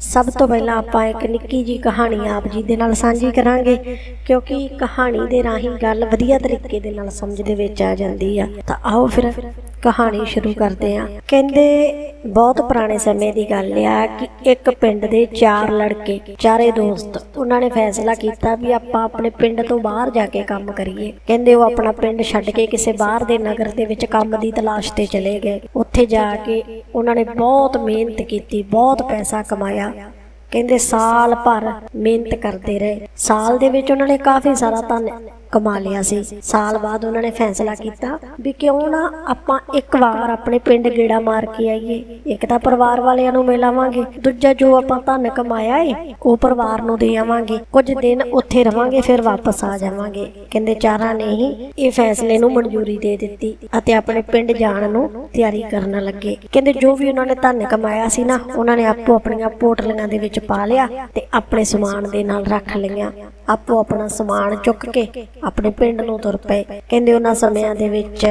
ਸਭ ਤੋਂ ਪਹਿਲਾਂ ਆਪਾਂ ਇੱਕ ਨਿੱਕੀ ਜੀ ਕਹਾਣੀ ਆਪ ਜੀ ਦੇ ਨਾਲ ਸਾਂਝੀ ਕਰਾਂਗੇ, ਕਿਉਂਕਿ ਕਹਾਣੀ ਦੇ ਰਾਹੀਂ ਗੱਲ ਵਧੀਆ ਤਰੀਕੇ ਦੇ ਨਾਲ ਸਮਝ ਦੇ ਵਿੱਚ ਆ ਜਾਂਦੀ ਆ। ਤਾਂ ਆਓ ਫਿਰ ਕਹਾਣੀ ਸ਼ੁਰੂ ਕਰਦੇ ਹਾਂ। ਕਹਿੰਦੇ ਬਹੁਤ ਪੁਰਾਣੇ ਸਮੇਂ ਦੀ ਗੱਲ ਆ ਕਿ ਇੱਕ ਪਿੰਡ ਦੇ ਚਾਰ ਲੜਕੇ, ਚਾਰੇ ਦੋਸਤ, ਉਹਨਾਂ ਨੇ ਫੈਸਲਾ ਕੀਤਾ ਵੀ ਆਪਾਂ ਆਪਣੇ ਪਿੰਡ ਤੋਂ ਬਾਹਰ ਜਾ ਕੇ ਕੰਮ ਕਰੀਏ। ਕਹਿੰਦੇ ਉਹ ਆਪਣਾ ਪਿੰਡ ਛੱਡ ਕੇ ਕਿਸੇ ਬਾਹਰ ਦੇ ਨਗਰ ਦੇ ਵਿੱਚ ਕੰਮ ਦੀ ਤਲਾਸ਼ ਤੇ ਚਲੇ ਗਏ। ਉੱਥੇ ਜਾ ਕੇ ਉਹਨਾਂ ਨੇ ਬਹੁਤ ਮਿਹਨਤ ਕੀਤੀ, ਬਹੁਤ ਪੈਸਾ ਕਮਾਇਆ। ਕਹਿੰਦੇ ਸਾਲ ਭਰ ਮਿਹਨਤ ਕਰਦੇ ਰਹੇ। ਸਾਲ ਦੇ ਵਿੱਚ ਉਹਨਾਂ ਨੇ ਕਾਫੀ ਸਾਰਾ ਧਨ ਕਮਾ ਲਿਆ ਸੀ। ਸਾਲ ਬਾਅਦ ਉਹਨਾਂ ਨੇ ਫੈਸਲਾ ਕੀਤਾ ਵੀ ਕਿਉਂ ਨਾ ਆਪਾਂ ਇੱਕ ਵਾਰ ਆਪਣੇ ਪਿੰਡ ਗੇੜਾ ਮਾਰ ਕੇ ਆਈਏ। ਇੱਕ ਤਾਂ ਪਰਿਵਾਰ ਵਾਲਿਆਂ ਨੂੰ ਮਿਲਾਵਾਂਗੇ, ਦੂਜਾ ਜੋ ਆਪਾਂ ਧਨ ਕਮਾਇਆ ਏ, ਉਹ ਪਰਿਵਾਰ ਨੂੰ ਦੇ ਆਵਾਂਗੇ। ਕੁਝ ਦਿਨ ਉੱਥੇ ਰਵਾਂਗੇ, ਫਿਰ ਵਾਪਸ ਆ ਜਾਵਾਂਗੇ। ਕਹਿੰਦੇ ਚਾਰਾਂ ਨੇ ਹੀ ਇਹ ਫੈਸਲੇ ਨੂੰ ਮਨਜ਼ੂਰੀ ਦੇ ਦਿੱਤੀ ਅਤੇ ਆਪਣੇ ਪਿੰਡ ਜਾਣ ਨੂੰ ਤਿਆਰੀ ਕਰਨ ਲੱਗੇ। ਕਹਿੰਦੇ ਜੋ ਵੀ ਉਹਨਾਂ ਨੇ ਧਨ ਕਮਾਇਆ ਸੀ ਨਾ, ਉਹਨਾਂ ਨੇ ਆਪੋ ਆਪਣੀਆਂ ਪੋਟਲੀਆਂ ਦੇ ਵਿੱਚ ਪਾ ਲਿਆ ਤੇ ਆਪਣੇ ਸਮਾਨ ਦੇ ਨਾਲ ਰੱਖ ਲਈਆਂ। ਆਪੋ ਆਪਣਾ ਸਮਾਨ ਚੁੱਕ ਕੇ ਆਪਣੇ ਪਿੰਡ ਨੂੰ ਤੁਰ ਪਏ। ਕਹਿੰਦੇ ਉਹਨਾਂ ਸਮਿਆਂ ਦੇ ਵਿੱਚ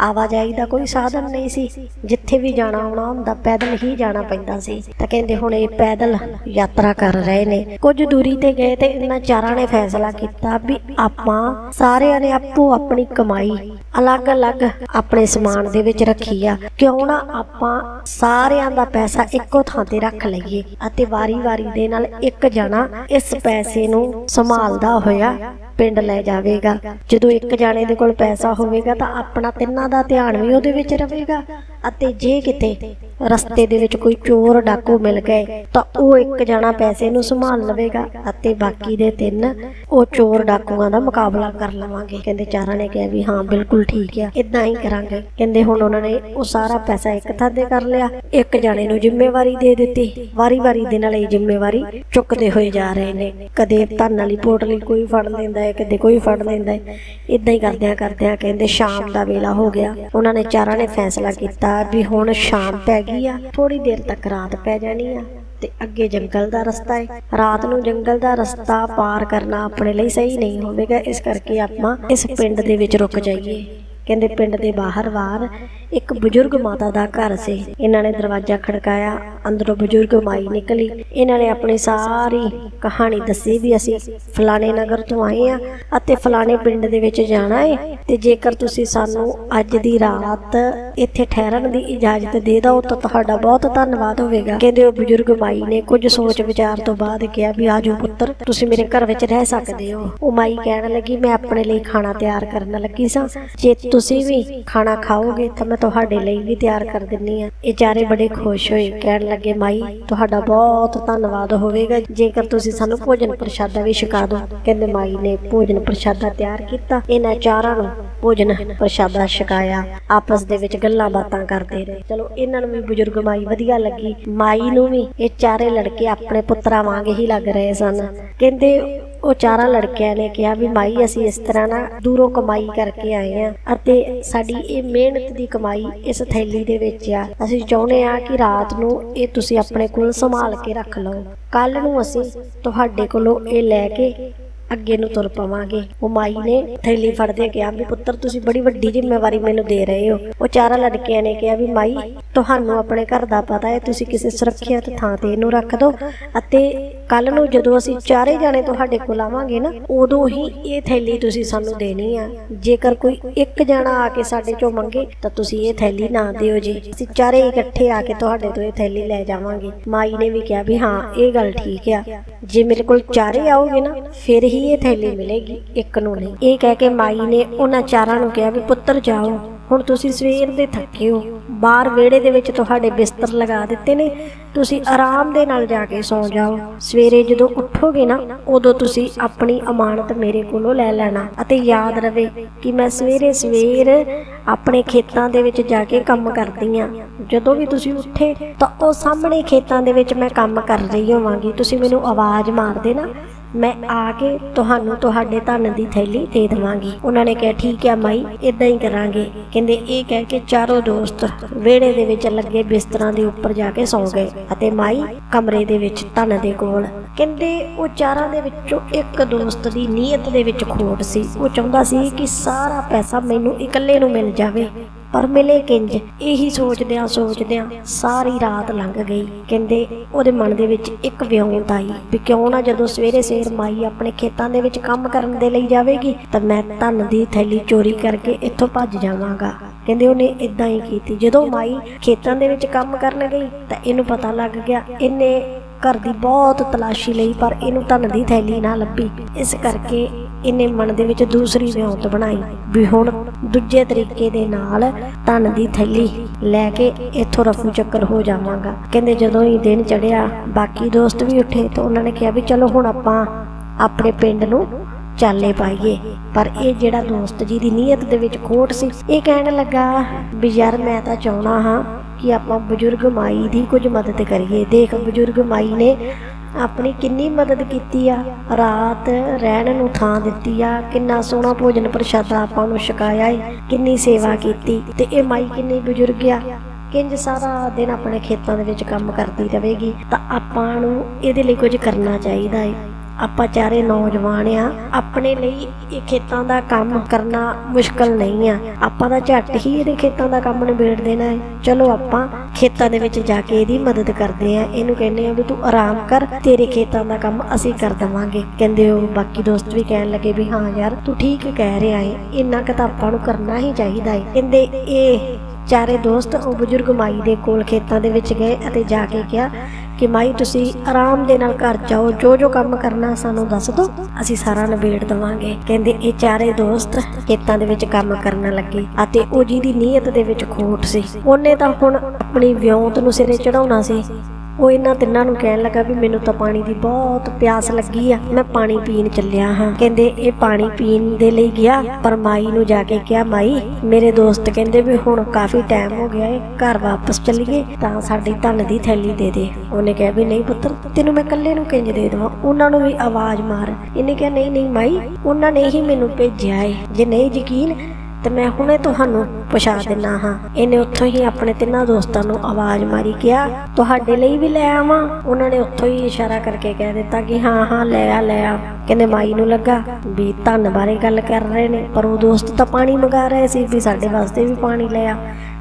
ਆਵਾਜਾਈ ਦਾ ਕੋਈ ਸਾਧਨ ਨਹੀਂ ਸੀ। ਜਿੱਥੇ ਵੀ ਜਾਣਾ ਆਉਣਾ ਹੁੰਦਾ, ਪੈਦਲ ਹੀ ਜਾਣਾ ਪੈਂਦਾ ਸੀ। ਤਾਂ ਕਹਿੰਦੇ ਹੁਣ ਇਹ ਪੈਦਲ ਯਾਤਰਾ ਕਰ ਰਹੇ ਨੇ। ਕੁਝ ਦੂਰੀ ਤੇ ਗਏ ਤੇ ਇਹਨਾਂ ਚਾਰਾਂ ਨੇ ਫੈਸਲਾ ਕੀਤਾ ਵੀ ਆਪਾਂ ਸਾਰਿਆਂ ਨੇ ਆਪੋ ਆਪਣੀ ਕਮਾਈ ਅਲੱਗ-ਅਲੱਗ ਆਪਣੇ ਸਮਾਨ ਦੇ ਵਿੱਚ ਰੱਖੀ ਆ। ਕਿਉਂ ਨਾ ਆਪਾਂ ਸਾਰਿਆਂ ਦਾ ਪੈਸਾ ਇੱਕੋ ਥਾਂ ਤੇ ਰੱਖ ਲਈਏ ਅਤੇ ਵਾਰੀ-ਵਾਰੀ ਦੇ ਨਾਲ ਇੱਕ ਜਣਾ ਇਸ ਪੈਸੇ ਨੂੰ ਸੰਭਾਲਦਾ ਹੋਇਆ ਪਿੰਡ ਲੈ ਜਾਵੇਗਾ। ਜਦੋਂ ਇੱਕ ਜਾਣੇ ਦੇ ਕੋਲ ਪੈਸਾ ਹੋਵੇਗਾ ਤਾਂ ਆਪਣਾ ਤਿੰਨਾਂ ਦਾ ਧਿਆਨ ਵੀ ਉਹਦੇ ਵਿੱਚ ਰਹੇਗਾ ਅਤੇ ਜੇ ਕਿਤੇ ਰਸਤੇ ਦੇ ਵਿੱਚ ਕੋਈ ਚੋਰ, ਡਾਕੂ ਮਿਲ ਗਏ, ਤਾਂ ਉਹ ਇੱਕ ਜਣਾ ਪੈਸੇ ਨੂੰ ਸੰਭਾਲ ਲਵੇਗਾ ਅਤੇ ਬਾਕੀ ਦੇ ਤਿੰਨ ਉਹ ਚੋਰ, ਡਾਕੂਆਂ ਦਾ ਮੁਕਾਬਲਾ ਕਰ ਲਵਾਂਗੇ। ਕਹਿੰਦੇ ਚਾਰਾਂ ਨੇ ਕਿਹਾ ਵੀ ਹਾਂ, ਬਿਲਕੁਲ ਠੀਕ ਆ ਇਦਾਂ ਹੀ ਕਰਾਂਗੇ। ਕਹਿੰਦੇ ਹੁਣ ਉਹਨਾਂ ਨੇ ਉਹ ਸਾਰਾ ਪੈਸਾ ਇੱਕ ਥਾਂ ਤੇ ਕਰ ਲਿਆ, ਇੱਕ ਜਾਣੇ ਨੂੰ ਜ਼ਿੰਮੇਵਾਰੀ ਦੇ ਦਿੱਤੀ। ਵਾਰੀ-ਵਾਰੀ ਦੇ ਨਾਲ ਇਹ ਜ਼ਿੰਮੇਵਾਰੀ ਚੁੱਕਦੇ ਹੋਏ ਜਾ ਰਹੇ ਨੇ। ਕਦੇ ਧਨ ਵਾਲੀ ਪੋਟਲੀ ਕੋਈ ਫੜ ਲੈਂਦਾ ਹੈ, ਕਦੇ ਕੋਈ ਫੜ ਲੈਂਦਾ ਹੈ। ਇਦਾਂ ਹੀ ਕਰਦਿਆਂ ਕਰਦਿਆਂ ਕਹਿੰਦੇ ਸ਼ਾਮ ਦਾ ਵੇਲਾ ਹੋ ਗਿਆ। ਉਹਨਾਂ ਨੇ ਚਾਰਾਂ ਨੇ ਫੈਸਲਾ ਕੀਤਾ ਵੀ ਹੁਣ ਸ਼ਾਮ ਪੈ ਗਈ ਆ ਥੋੜੀ ਦੇਰ ਤੱਕ ਰਾਤ ਪੈ ਜਾਣੀ ਆ ਤੇ ਅੱਗੇ ਜੰਗਲ ਦਾ ਰਸਤਾ ਹੈ ਰਾਤ ਨੂੰ ਜੰਗਲ ਦਾ ਰਸਤਾ ਪਾਰ ਕਰਨਾ ਆਪਣੇ ਲਈ ਸਹੀ ਨਹੀਂ ਹੋਵੇਗਾ, ਇਸ ਕਰਕੇ ਆਪਾਂ ਇਸ ਪਿੰਡ ਦੇ ਵਿੱਚ ਰੁਕ ਜਾਈਏ। ਕਹਿੰਦੇ ਪਿੰਡ ਦੇ ਬਾਹਰ ਵਾਰ ਇੱਕ ਬਜ਼ੁਰਗ ਮਾਤਾ ਦਾ ਘਰ ਸੀ। ਇਹਨਾਂ ਨੇ ਦਰਵਾਜ਼ਾ ਖੜਕਾਇਆ, ਅੰਦਰੋਂ ਬਜ਼ੁਰਗ ਮਾਈ ਨਿਕਲੀ। ਇਹਨਾਂ ਨੇ ਆਪਣੀ ਸਾਰੀ ਕਹਾਣੀ ਦੱਸੀ ਵੀ ਅਸੀਂ ਫਲਾਣੇ ਨਗਰ ਤੋਂ ਆਏ ਆ ਅਤੇ ਫਲਾਣੇ ਪਿੰਡ ਦੇ ਵਿੱਚ ਜਾਣਾ ਹੈ ਤੇ ਜੇਕਰ ਤੁਸੀਂ ਸਾਨੂੰ ਅੱਜ ਦੀ ਰਾਤ ਇੱਥੇ ਠਹਿਰਨ ਦੀ ਇਜਾਜ਼ਤ ਦੇ ਦਿਓ ਤਾਂ ਤੁਹਾਡਾ ਬਹੁਤ ਧੰਨਵਾਦ ਹੋਵੇਗਾ। ਕਹਿੰਦੇ ਉਹ ਬਜ਼ੁਰਗ ਮਾਈ ਨੇ ਕੁਝ ਸੋਚ ਵਿਚਾਰ ਤੋਂ ਬਾਅਦ ਕਿਹਾ ਵੀ ਆਜੋ ਪੁੱਤਰ, ਤੁਸੀਂ ਮੇਰੇ ਘਰ ਵਿੱਚ ਰਹਿ ਸਕਦੇ ਹੋ। ਉਹ ਮਾਈ ਕਹਿਣ ਲੱਗੀ, ਮੈਂ ਆਪਣੇ ਲਈ ਖਾਣਾ ਤਿਆਰ ਕਰਨ ਲੱਗੀ ਸਾਂ। ਜੇ ਤੁਸੀਂ ਵੀ ਖਾਣਾ ਖਾਓਗੇ ਤਾਂ ਮੈਂ ਤੁਹਾਡੇ ਲਈ ਵੀ ਤਿਆਰ ਕਰ ਦਿੰਨੀ ਆ। ਇਹ ਚਾਰੇ ਬੜੇ ਖੁਸ਼ ਹੋਏ, ਕਹਿਣ ਲੱਗੇ, ਮਾਈ, ਤੁਹਾਡਾ ਬਹੁਤ ਧੰਨਵਾਦ ਹੋਵੇਗਾ। ਜੇਕਰ ਤੁਸੀਂ ਸਾਨੂੰ ਭੋਜਨ ਪ੍ਰਸ਼ਾਦਾ ਵੀ ਛਕਾ ਦਿਓ ਕਹਿੰਦੇ, ਮਾਈ ਨੇ ਭੋਜਨ ਪ੍ਰਸ਼ਾਦਾ ਤਿਆਰ ਕੀਤਾ। ਇਹਨਾਂ ਚਾਰਾਂ ਨੂੰ ਭੋਜਨ ਪ੍ਰਸ਼ਾਦਾ ਛਕਾਇਆ। ਆਪਸ ਦੇ ਵਿੱਚ ਗੱਲਾਂ ਬਾਤਾਂ ਕਰਦੇ ਰਹੇ। ਚਲੋ, ਇਹਨਾਂ ਨੂੰ ਵੀ ਬਜ਼ੁਰਗ ਮਾਈ ਵਧੀਆ ਲੱਗੀ। ਮਾਈ ਨੂੰ ਵੀ ਇਹ ਚਾਰੇ ਲੜਕੇ ਆਪਣੇ ਪੁੱਤਰਾਂ ਵਾਂਗ ਹੀ ਲੱਗ ਰਹੇ ਸਨ। ਕਹਿੰਦੇ ਉਹ ਚਾਰਾਂ ਲੜਕਿਆਂ ਨੇ ਕਿਹਾ ਵੀ ਮਾਈ, ਅਸੀਂ ਇਸ ਤਰ੍ਹਾਂ ਨਾ ਦੂਰੋਂ ਕਮਾਈ ਕਰਕੇ ਆਏ ਆ ਅਤੇ ਸਾਡੀ ਇਹ ਮਿਹਨਤ ਦੀ ਕਮਾਈ ਇਸ ਥੈਲੀ ਦੇ ਵਿੱਚ ਆ। ਅਸੀਂ ਚਾਹੁੰਦੇ ਆ ਕਿ ਰਾਤ ਨੂੰ ਇਹ ਤੁਸੀਂ ਆਪਣੇ ਕੋਲ ਸੰਭਾਲ ਕੇ ਰੱਖ ਲਓ। ਕੱਲ ਨੂੰ ਅਸੀਂ ਤੁਹਾਡੇ ਕੋਲੋਂ ਇਹ ਲੈ ਕੇ ਅੱਗੇ ਨੂੰ ਤੁਰ ਪਵਾਂਗੇ। ਉਹ ਮਾਈ ਨੇ ਥੈਲੀ ਫੜਦੇ ਕਿਹਾ ਵੀ ਪੁੱਤਰ, ਤੁਸੀਂ ਬੜੀ ਵੱਡੀ ਜ਼ਿੰਮੇਵਾਰੀ ਮੈਨੂੰ ਦੇ ਰਹੇ ਹੋ। ਉਹ ਚਾਰਾਂ ਲੜਕਿਆਂ ਨੇ ਕਿਹਾ ਵੀ ਮਾਈ, ਤੁਹਾਨੂੰ ਆਪਣੇ ਘਰ ਦਾ ਪਤਾ ਹੈ, ਤੁਸੀਂ ਕਿਸੇ ਸੁਰੱਖਿਅਤ ਥਾਂ ਤੇ ਇਹਨੂੰ ਰੱਖ ਦਿਓ ਅਤੇ ਕੱਲ ਨੂੰ ਜਦੋਂ ਅਸੀਂ ਚਾਰੇ ਜਾਣੇ ਤੁਹਾਡੇ ਕੋਲ ਆਵਾਂਗੇ ਨਾ, ਉਦੋਂ ਹੀ ਇਹ ਥੈਲੀ ਤੁਸੀਂ ਸਾਨੂੰ ਦੇਣੀ ਆ। ਜੇਕਰ ਕੋਈ ਇੱਕ ਜਾਣਾ ਆ ਕੇ ਸਾਡੇ ਚੋਂ ਮੰਗੇ, ਤਾਂ ਤੁਸੀਂ ਇਹ ਥੈਲੀ ਨਾ ਦਿਓ ਜੀ। ਅਸੀਂ ਚਾਰੇ ਇਕੱਠੇ ਆ ਕੇ ਤੁਹਾਡੇ ਤੋਂ ਇਹ ਥੈਲੀ ਲੈ ਜਾਵਾਂਗੇ। ਮਾਈ ਨੇ ਵੀ ਕਿਹਾ ਵੀ ਹਾਂ, ਇਹ ਗੱਲ ਠੀਕ ਆ। ਜੇ ਮੇਰੇ ਕੋਲ ਚਾਰੇ ਆਓਗੇ ਨਾ, ਫਿਰ ਹੀ ਇਹ ਥੈਲੀ ਮਿਲੇਗੀ, ਇੱਕ ਨੂੰ ਨਹੀਂ। ਇਹ ਕਹਿ ਕੇ ਮਾਈ ਨੇ ਉਹਨਾਂ ਚਾਰਾਂ ਨੂੰ ਕਿਹਾ ਵੀ ਪੁੱਤਰ ਜਾਓ, ਹੁਣ ਤੁਸੀਂ ਸਵੇਰ ਦੇ ਥੱਕੇ ਹੋ। ਬਾਹਰ ਵਿਹੜੇ ਦੇ ਵਿੱਚ ਤੁਹਾਡੇ ਬਿਸਤਰ ਲਗਾ ਦਿੱਤੇ ਨੇ। ਤੁਸੀਂ ਆਰਾਮ ਦੇ ਨਾਲ ਜਾ ਕੇ ਸੌਂ ਜਾਓ। ਸਵੇਰੇ ਜਦੋਂ ਉੱਠੋਗੇ ਨਾ, ਉਦੋਂ ਤੁਸੀਂ ਆਪਣੀ ਅਮਾਨਤ ਮੇਰੇ ਕੋਲੋਂ ਲੈ ਲੈਣਾ ਅਤੇ ਯਾਦ ਰਵੇ ਕਿ ਮੈਂ ਸਵੇਰੇ ਸਵੇਰ ਆਪਣੇ ਖੇਤਾਂ ਦੇ ਵਿੱਚ ਜਾ ਕੇ ਕੰਮ ਕਰਦੀ ਆ। ਜਦੋਂ ਵੀ ਤੁਸੀਂ ਉੱਠੇ ਤਾਂ ਉਹ ਸਾਹਮਣੇ ਖੇਤਾਂ ਦੇ ਵਿੱਚ ਮੈਂ ਕੰਮ ਕਰ ਰਹੀ ਹੋਵਾਂਗੀ। ਤੁਸੀਂ ਮੈਨੂੰ ਆਵਾਜ਼ ਮਾਰ ਦੇਣਾ। ਮੈਂ ਆ ਕੇ ਤੁਹਾਨੂੰ ਤੁਹਾਡੇ ਧਨ ਦੀ ਥੈਲੀ ਦੇ ਦੇਵਾਂਗੀ। ਉਹਨਾਂ ਨੇ ਕਿਹਾ, ਠੀਕ ਹੈ ਮਾਈ ਇਦਾਂ ਹੀ ਕਰਾਂਗੇ। ਕਹਿੰਦੇ, ਇਹ ਕਹਿ ਕੇ ਚਾਰੋਂ ਦੋਸਤ ਵਿਹੜੇ ਦੇ ਵਿੱਚ ਲੱਗੇ ਬਿਸਤਰਾਂ ਦੇ ਉੱਪਰ ਜਾ ਕੇ ਸੌਂ ਗਏ ਅਤੇ ਮਾਈ ਕਮਰੇ ਦੇ ਵਿੱਚ ਧਨ ਦੇ ਕੋਲ। ਕਹਿੰਦੇ, ਉਹ ਚਾਰਾਂ ਦੇ ਵਿੱਚੋਂ ਇੱਕ ਦੋਸਤ ਦੀ ਨੀਅਤ ਦੇ ਵਿੱਚ ਖੋਟ ਸੀ। ਉਹ ਚਾਹੁੰਦਾ ਸੀ ਕਿ ਸਾਰਾ ਪੈਸਾ ਮੈਨੂੰ ਇਕੱਲੇ ਨੂੰ ਮਿਲ ਜਾਵੇ। ਪਰ ਮਿਲੇ ਕਿੰਜ? ਇਹੀ ਸੋਚਦਿਆਂ ਸੋਚਦਿਆਂ ਸਾਰੀ ਰਾਤ ਲੰਘ ਗਈ। ਕਹਿੰਦੇ, ਉਹਦੇ ਮਨ ਦੇ ਵਿੱਚ ਇੱਕ ਵਿਉਂਤ ਆਈ ਵੀ ਕਿਉਂ ਨਾ ਜਦੋਂ ਸਵੇਰੇ ਸਵੇਰ ਮਾਈ ਆਪਣੇ ਖੇਤਾਂ ਦੇ ਵਿੱਚ ਕੰਮ ਕਰਨ ਦੇ ਲਈ ਜਾਵੇਗੀ, ਤਾਂ ਮੈਂ ਧਨ ਦੀ ਥੈਲੀ ਚੋਰੀ ਕਰਕੇ ਇੱਥੋਂ ਭੱਜ ਜਾਵਾਂਗਾ। ਕਹਿੰਦੇ, ਉਹਨੇ ਇਦਾਂ ਹੀ ਕੀਤੀ। ਜਦੋਂ ਮਾਈ ਖੇਤਾਂ ਦੇ ਵਿੱਚ ਕੰਮ ਕਰਨ ਗਈ, ਤਾਂ ਇਹਨੂੰ ਪਤਾ ਲੱਗ ਗਿਆ, ਇਹਨੇ ਘਰ ਦੀ ਬਹੁਤ ਤਲਾਸ਼ੀ ਲਈ, ਪਰ ਇਹਨੂੰ ਧਨ ਦੀ ਥੈਲੀ ਨਾ ਲੱਭੀ। ਇਸ ਕਰਕੇ ਇਹਨੇ ਮਨ ਦੇ ਵਿੱਚ ਦੂਸਰੀ ਵਿਉਂਤ ਬਣਾਈ ਵੀ ਹੁਣ ਦੂਜੇ ਤਰੀਕੇ ਦੇ ਨਾਲ ਧਨ ਦੀ ਥੈਲੀ ਲੈ ਕੇ ਇੱਥੋਂ ਰਫੂ ਚੱਕਰ ਹੋ ਜਾਵਾਂਗਾ। ਕਹਿੰਦੇ ਜਦੋਂ ਹੀ ਦਿਨ ਚੜਿਆ ਬਾਕੀ ਦੋਸਤ ਵੀ ਉੱਠੇ ਤਾਂ ਉਹਨਾਂ ਨੇ ਕਿਹਾ ਵੀ ਚਲੋ ਹੁਣ ਆਪਾਂ ਆਪਣੇ ਪਿੰਡ ਨੂੰ ਚਾਲੇ ਪਾਈਏ। ਪਰ ਇਹ ਜਿਹੜਾ ਦੋਸਤ ਜੀ ਦੀ ਨੀਅਤ ਦੇ ਵਿੱਚ ਖੋਟ ਸੀ, ਇਹ ਕਹਿਣ ਲੱਗਾ ਵੀ ਯਾਰ ਮੈਂ ਤਾਂ ਚਾਹਣਾ ਹਾਂ ਕਿ ਆਪਾਂ ਬਜ਼ੁਰਗ ਮਾਈ ਦੀ ਕੁਝ ਮਦਦ ਕਰੀਏ। ਦੇਖ ਬਜ਼ੁਰਗ ਮਾਈ ਨੇ ਆਪਣੀ ਕਿੰਨੀ ਮਦਦ ਕੀਤੀ ਆ। ਰਾਤ ਰਹਿਣ ਨੂੰ ਥਾਂ ਦਿੱਤੀ ਆ। ਕਿੰਨਾ ਸੋਹਣਾ ਭੋਜਨ ਪ੍ਰਸ਼ਾਦਾ ਆਪਾਂ ਨੂੰ ਛਕਾਇਆ ਏ। ਕਿੰਨੀ ਸੇਵਾ ਕੀਤੀ। ਤੇ ਇਹ ਮਾਈ ਕਿੰਨੀ ਬਜ਼ੁਰਗ ਆ। ਕਿੰਜ ਸਾਰਾ ਦਿਨ ਆਪਣੇ ਖੇਤਾਂ ਦੇ ਵਿੱਚ ਕੰਮ ਕਰਦੀ ਰਹੇਗੀ। ਤਾਂ ਆਪਾਂ ਨੂੰ ਇਹਦੇ ਲਈ ਕੁਝ ਕਰਨਾ ਚਾਹੀਦਾ ਏ। ਆਪਾਂ ਚਾਰੇ ਨੌਜਵਾਨ ਆ, ਆਪਣੇ ਲਈ ਇਹ ਖੇਤਾਂ ਦਾ ਕੰਮ ਕਰਨਾ ਮੁਸ਼ਕਲ ਨਹੀਂ ਆ। ਆਪਾਂ ਤਾਂ ਝੱਟ ਹੀ ਇਹਦੇ ਖੇਤਾਂ ਦਾ ਕੰਮ ਨਿਬੇੜ ਦੇਣਾ ਹੈ। ਚਲੋ ਆਪਾਂ ਖੇਤਾਂ ਦੇ ਵਿੱਚ ਜਾ ਕੇ ਇਹਦੀ ਮਦਦ ਕਰਦੇ ਆ ਇਹਨੂੰ ਕਹਿੰਦੇ ਆ ਵੀ ਤੂੰ ਆਰਾਮ ਕਰ, ਤੇਰੇ ਖੇਤਾਂ ਦਾ ਕੰਮ ਅਸੀਂ ਕਰ ਦਵਾਂਗੇ। ਕਹਿੰਦੇ ਉਹ ਬਾਕੀ ਦੋਸਤ ਵੀ ਕਹਿਣ ਲੱਗੇ ਵੀ ਹਾਂ ਯਾਰ, ਤੂੰ ਠੀਕ ਕਹਿ ਰਿਹਾ ਏ। ਇੰਨਾ ਕੁ ਤਾਂ ਆਪਾਂ ਨੂੰ ਕਰਨਾ ਹੀ ਚਾਹੀਦਾ ਏ। ਕਹਿੰਦੇ ਇਹ ਚਾਰੇ ਦੋਸਤ ਉਹ ਬਜ਼ੁਰਗ ਮਾਈ ਦੇ ਕੋਲ ਖੇਤਾਂ ਦੇ ਵਿੱਚ ਗਏ ਅਤੇ ਜਾ ਕੇ ਕਿਹਾ ਕਿ ਮਾਈ, ਤੁਸੀਂ ਆਰਾਮ ਦੇ ਨਾਲ ਘਰ ਜਾਓ, ਜੋ ਜੋ ਕੰਮ ਕਰਨਾ ਸਾਨੂੰ ਦੱਸ ਦਿਓ, ਅਸੀਂ ਸਾਰਾ ਨਿਬੇੜ ਦਵਾਂਗੇ। ਕਹਿੰਦੇ, ਇਹ ਚਾਰੇ ਦੋਸਤ ਖੇਤਾਂ ਦੇ ਵਿੱਚ ਕੰਮ ਕਰਨ ਲੱਗੇ ਅਤੇ ਉਹ ਜਿਹਦੀ ਨੀਅਤ ਦੇ ਵਿੱਚ ਖੋਟ ਸੀ। ਉਹਨੇ ਤਾਂ ਹੁਣ ਆਪਣੀ ਵਿਉਂਤ ਨੂੰ ਸਿਰੇ ਚੜਾਉਣਾ ਸੀ। ਉਹ ਇਹਨਾਂ ਤਿੰਨਾਂ ਨੂੰ ਕਹਿਣ ਲੱਗਾ ਵੀ ਮੈਨੂੰ ਤਾਂ ਪਾਣੀ ਦੀ ਬਹੁਤ ਪਿਆਸ ਲੱਗੀ ਆ। ਮੈਂ ਪਾਣੀ ਪੀਣ ਚੱਲਿਆ ਹਾਂ। ਕਹਿੰਦੇ, ਇਹ ਪਾਣੀ ਪੀਣ ਦੇ ਲਈ ਗਿਆ, ਪਰ ਮਾਈ ਨੂੰ ਜਾ ਕੇ ਕਿਹਾ, ਮਾਈ, ਮੇਰੇ ਦੋਸਤ ਕਹਿੰਦੇ ਵੀ ਹੁਣ ਕਾਫੀ ਟਾਈਮ ਹੋ ਗਿਆ ਏ, ਘਰ ਵਾਪਸ ਚੱਲੀਏ ਤਾਂ ਸਾਡੀ ਧਨ ਦੀ ਥੈਲੀ ਦੇ ਦੇ। ਉਹਨੇ ਕਿਹਾ ਵੀ, ਨਹੀਂ ਪੁੱਤਰ, ਤੈਨੂੰ ਮੈਂ ਇਕੱਲੇ ਨੂੰ ਕਿੰਜ ਦੇ ਦੇਵਾਂ? ਉਹਨਾਂ ਨੂੰ ਵੀ ਆਵਾਜ਼ ਮਾਰ। ਇਹਨੇ ਕਿਹਾ, ਨਹੀਂ ਨਹੀਂ ਮਾਈ, ਉਹਨਾਂ ਨੇ ਹੀ ਮੈਨੂੰ ਭੇਜਿਆ ਏ। ਜੇ ਨਹੀਂ ਯਕੀਨ ਤੇ ਮੈਂ ਹੁਣੇ ਤੁਹਾਨੂੰ ਪੁੱਛਾ ਦਿੰਨਾ ਹਾਂ। ਇਹਨੇ ਉੱਥੋਂ ਹੀ ਆਪਣੇ ਤਿੰਨਾਂ ਦੋਸਤਾਂ ਨੂੰ ਆਵਾਜ਼ ਮਾਰੀ, ਕਿਹਾ, ਤੁਹਾਡੇ ਲਈ ਵੀ ਲੈ ਆਵਾਂ? ਉਹਨਾਂ ਨੇ ਉੱਥੋਂ ਹੀ ਇਸ਼ਾਰਾ ਕਰਕੇ ਕਹਿ ਦਿੱਤਾ ਕਿ, ਹਾਂ ਹਾਂ, ਲੈ ਆ ਲੈ ਆ। ਕਹਿੰਦੇ, ਮਾਈ ਨੂੰ ਲੱਗਾ ਵੀ ਧੰਨ ਬਾਰੇ ਗੱਲ ਕਰ ਰਹੇ ਨੇ, ਪਰ ਉਹ ਦੋਸਤ ਤਾਂ ਪਾਣੀ ਮੰਗਾ ਰਹੇ ਸੀ ਵੀ ਸਾਡੇ ਵਾਸਤੇ ਵੀ ਪਾਣੀ ਲੈ ਆ।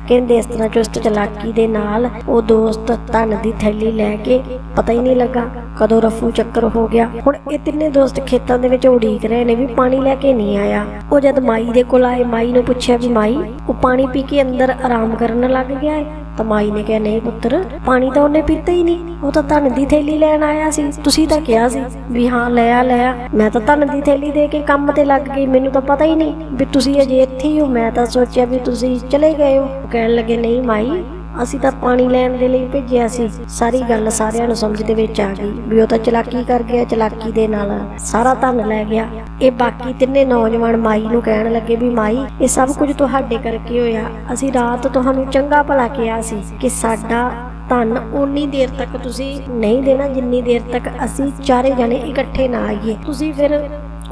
ਕਹਿੰਦੇ ਇਸ ਤਰ੍ਹਾਂ ਚੁਸਤ ਚਲਾਕੀ ਦੇ ਨਾਲ ਉਹ ਦੋਸਤ ਧਨ ਦੀ ਥੈਲੀ ਲੈ ਕੇ ਪਤਾ ਹੀ ਨਹੀਂ ਲੱਗਾ ਕਦੋਂ ਰਫੂ ਚੱਕਰ ਹੋ ਗਿਆ। ਹੁਣ ਇਹ ਤਿੰਨੇ ਦੋਸਤ ਖੇਤਾਂ ਦੇ ਵਿੱਚ ਉਡੀਕ ਰਹੇ ਨੇ ਵੀ ਪਾਣੀ ਲੈ ਕੇ ਨਹੀਂ ਆਇਆ। ਉਹ ਜਦ ਮਾਈ ਦੇ ਕੋਲ ਆਏ, ਮਾਈ ਨੂੰ ਪੁੱਛਿਆ ਵੀ ਮਾਈ, ਉਹ ਪਾਣੀ ਪੀ ਕੇ ਅੰਦਰ ਆਰਾਮ ਕਰਨ ਲੱਗ ਗਿਆ ਹੈ ਤਾਂ ਮਾਈ ਨੇ ਕਿਹਾ, ਨਹੀਂ ਪੁੱਤਰ, ਪਾਣੀ ਤਾਂ ਉਹਨੇ ਪੀਤਾ ਹੀ ਨਹੀਂ। ਉਹ ਤਾਂ ਧਨ ਦੀ ਥੈਲੀ ਲੈਣ ਆਇਆ ਸੀ। ਤੁਸੀਂ ਤਾਂ ਕਿਹਾ ਸੀ ਵੀ ਹਾਂ, ਲੈ ਆ ਲੈ ਆ। ਮੈਂ ਤਾਂ ਧਨ ਦੀ ਥੈਲੀ ਦੇ ਕੇ ਕੰਮ ਤੇ ਲੱਗ ਗਈ। ਮੈਨੂੰ ਤਾਂ ਪਤਾ ਹੀ ਨਹੀਂ ਵੀ ਤੁਸੀਂ ਅਜੇ ਇੱਥੇ ਹੀ ਹੋ। ਮੈਂ ਤਾਂ ਸੋਚਿਆ ਵੀ ਤੁਸੀਂ ਚਲੇ ਗਏ ਹੋ। ਕਹਿਣ ਲੱਗੇ, ਨਹੀਂ ਮਾਈ ਅਸੀਂ ਤਾਂ ਪਾਣੀ ਲੈਣ ਦੇ ਲਈ ਭੇਜਿਆ ਸੀ। ਸਾਰੀ ਗੱਲ ਸਾਰਿਆਂ ਨੂੰ ਸਮਝ ਦੇ ਵਿੱਚ ਆ ਗਈ ਵੀ ਉਹ ਤਾਂ ਚਲਾਕੀ ਕਰ ਗਿਆ, ਚਲਾਕੀ ਦੇ ਨਾਲ ਸਾਰਾ ਧਨ ਲੈ ਗਿਆ। ਇਹ ਬਾਕੀ ਤਿੰਨੇ ਨੌਜਵਾਨ ਮਾਈ ਨੂੰ ਕਹਿਣ ਲੱਗੇ ਵੀ ਮਾਈ, ਇਹ ਸਭ ਕੁਝ ਤੁਹਾਡੇ ਕਰਕੇ ਹੋਇਆ। ਅਸੀਂ ਰਾਤ ਤੁਹਾਨੂੰ ਚੰਗਾ ਭਲਾ ਕਿਹਾ ਸੀ ਕਿ ਸਾਡਾ ਧਨ ਉਨੀ ਦੇਰ ਤੱਕ ਤੁਸੀਂ ਨਹੀਂ ਦੇਣਾ, ਜਿੰਨੀ ਦੇਰ ਤੱਕ ਅਸੀਂ ਚਾਰੇ ਜਣੇ ਇਕੱਠੇ ਨਾ ਆਈਏ। ਤੁਸੀਂ ਫਿਰ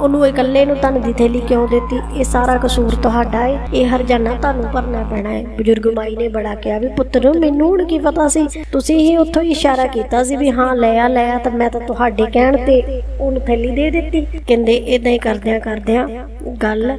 ਉਹਨੂੰ ਇਕੱਲੇ ਨੂੰ ਧਨ ਦੀ ਥੈਲੀ ਕਿਉਂ ਦਿੱਤੀ? ਇਹ ਸਾਰਾ ਕਸੂਰ ਤੁਹਾਡਾ ਹੈ ਇਹ ਹਰਜਾਨਾ ਤੁਹਾਨੂੰ ਭਰਨਾ ਪੈਣਾ ਹੈ ਬਜ਼ੁਰਗ ਮਾਈ ਨੇ ਬੜਾ ਕਿਹਾ ਵੀ ਪੁੱਤਰ ਮੈਨੂੰ ਹੁਣ ਕੀ ਪਤਾ ਸੀ? ਤੁਸੀਂ ਹੀ ਉੱਥੋਂ ਹੀ ਇਸ਼ਾਰਾ ਕੀਤਾ ਸੀ ਵੀ ਹਾਂ, ਲੈ ਆ ਲੈ ਆ, ਤਾਂ ਮੈਂ ਤਾਂ ਤੁਹਾਡੇ ਕਹਿਣ ਤੇ ਉਹਨੂੰ ਥੈਲੀ ਦੇ ਦਿੱਤੀ। ਕਹਿੰਦੇ ਇਦਾਂ ਹੀ ਕਰਦਿਆਂ ਕਰਦਿਆਂ ਗੱਲ